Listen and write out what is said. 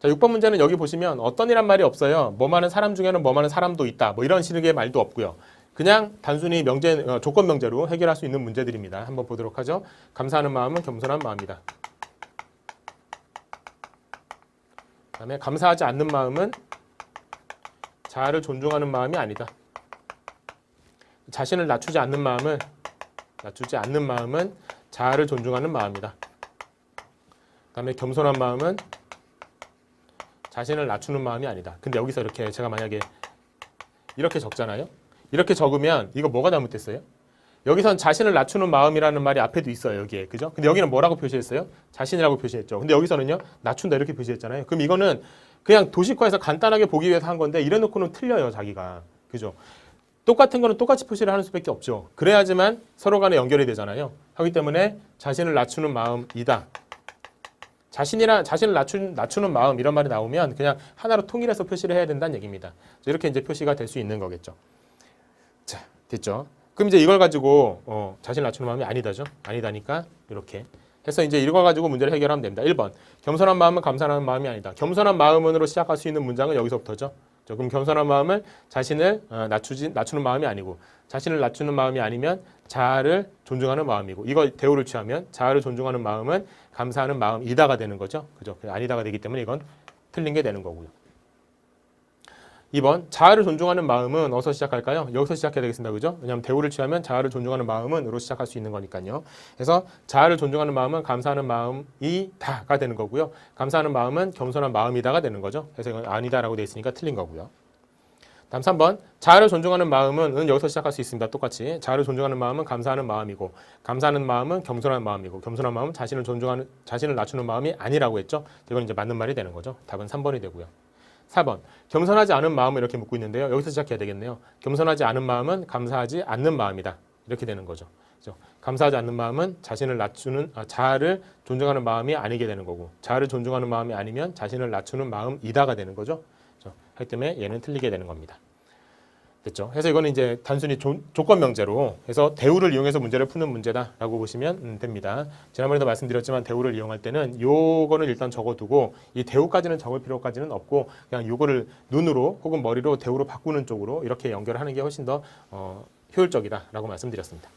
자, 6번 문제는 여기 보시면 어떤 이란 말이 없어요. 뭐 많은 사람 중에는 뭐 많은 사람도 있다. 뭐 이런 식의 말도 없고요. 그냥 단순히 명제 어, 조건 명제로 해결할 수 있는 문제들입니다. 한번 보도록 하죠. 감사하는 마음은 겸손한 마음이다. 그 다음에 감사하지 않는 마음은 자아를 존중하는 마음이 아니다. 자신을 낮추지 않는 마음은 낮추지 않는 마음은 자아를 존중하는 마음이다. 그 다음에 겸손한 마음은 자신을 낮추는 마음이 아니다. 근데 여기서 이렇게 제가 만약에 이렇게 적잖아요. 이렇게 적으면 이거 뭐가 잘못됐어요? 여기선 자신을 낮추는 마음이라는 말이 앞에도 있어요. 여기에. 그죠? 근데 여기는 뭐라고 표시했어요? 자신이라고 표시했죠. 근데 여기서는요. 낮춘다 이렇게 표시했잖아요. 그럼 이거는 그냥 도식화해서 간단하게 보기 위해서 한 건데 이래 놓고는 틀려요, 자기가. 그죠? 똑같은 거는 똑같이 표시를 하는 수밖에 없죠. 그래야지만 서로 간에 연결이 되잖아요. 하기 때문에 자신을 낮추는 마음이다. 자신이라 자신을 낮추는, 낮추는 마음 이런 말이 나오면 그냥 하나로 통일해서 표시를 해야 된다는 얘기입니다. 이렇게 이제 표시가 될 수 있는 거겠죠. 자, 됐죠? 그럼 이제 이걸 가지고 어, 자신을 낮추는 마음이 아니다죠? 아니다니까 이렇게 해서 이제 이거 가지고 문제를 해결하면 됩니다. 1번 겸손한 마음은 감사하는 마음이 아니다. 겸손한 마음으로 시작할 수 있는 문장은 여기서부터죠. 자, 그럼 겸손한 마음은 자신을 어, 낮추지 낮추는 마음이 아니고 자신을 낮추는 마음이 아니면 자아를 존중하는 마음이고 이거 대우를 취하면 자아를 존중하는 마음은 감사하는 마음이다가 되는 거죠. 그죠? 아니다가 되기 때문에 이건 틀린 게 되는 거고요. 2번 자아를 존중하는 마음은 어디서 시작할까요? 여기서 시작해야 되겠습니다. 그죠? 왜냐하면 대우를 취하면 자아를 존중하는 마음은으로 시작할 수 있는 거니까요. 그래서 자아를 존중하는 마음은 감사하는 마음이 다가 되는 거고요. 감사하는 마음은 겸손한 마음이다가 되는 거죠. 그래서 이건 아니다라고 되어 있으니까 틀린 거고요. 다음 3번 자아를 존중하는 마음은 은 여기서 시작할 수 있습니다. 똑같이 자아를 존중하는 마음은 감사하는 마음이고 감사하는 마음은 겸손한 마음이고 겸손한 마음은 자신을 존중하는 자신을 낮추는 마음이 아니라고 했죠. 이건 이제 맞는 말이 되는 거죠. 답은 3번이 되고요. 4번 겸손하지 않은 마음을 이렇게 묻고 있는데요. 여기서 시작해야 되겠네요. 겸손하지 않은 마음은 감사하지 않는 마음이다. 이렇게 되는 거죠. 그죠? 감사하지 않는 마음은 자신을 낮추는 아, 자아를 존중하는 마음이 아니게 되는 거고 자아를 존중하는 마음이 아니면 자신을 낮추는 마음이다가 되는 거죠. 그죠? 하기 때문에 얘는 틀리게 되는 겁니다. 됐죠? 그래서 이거는 이제 단순히 조, 건 명제로 해서 대우를 이용해서 문제를 푸는 문제다라고 보시면 음, 됩니다. 지난번에도 말씀드렸지만 대우를 이용할 때는 요거는 일단 적어두고 이 대우까지는 적을 필요까지는 없고 그냥 요거를 눈으로 혹은 머리로 대우로 바꾸는 쪽으로 이렇게 연결하는 게 훨씬 더 어, 효율적이다라고 말씀드렸습니다.